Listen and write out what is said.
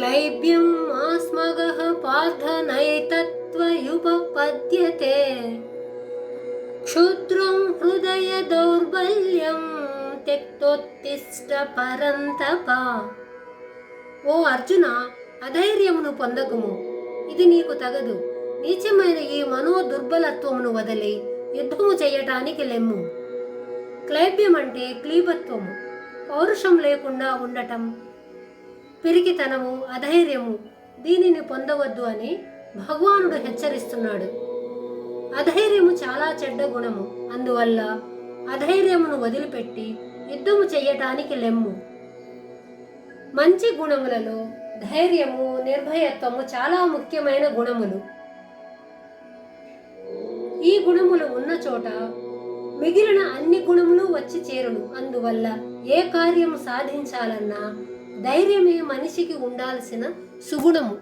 క్లైబ్యం ఆస్మగః పార్థ నైతత్వయుపపద్యతే క్షుద్రం హృదయ దౌర్బల్యం తెక్తోత్తిష్ట పరంతప ఓ అర్జున అధైర్యమును పొందకుము. ఇది నీకు తగదు. నీచమైన ఈ మనో దుర్బలత్వమును వదిలి యుద్ధము చేయటానికి లెమ్ము. క్లైబ్యం అంటే క్లీబత్వము. పౌరుషం లేకుండా ఉండటం పిరికితనము అధైర్యము దీనిని పొందవద్దు అని భగవానుడు హెచ్చరిస్తున్నాడు. అధైర్యము చాలా చెడ్డ గుణము. అందువల్ల అధైర్యమును వదిలిపెట్టి యుద్ధము చెయ్యటానికి లెమ్ము. మంచి గుణములలో ధైర్యము నిర్భయత్వము చాలా ముఖ్యమైన గుణములు. ఈ గుణములు ఉన్న చోట మిగిలిన అన్ని గుణములు వచ్చి చేరును. అందువల్ల ఏ కార్యము సాధించాలన్నా ధైర్యమే మనిషికి ఉండాల్సిన సుగుణము.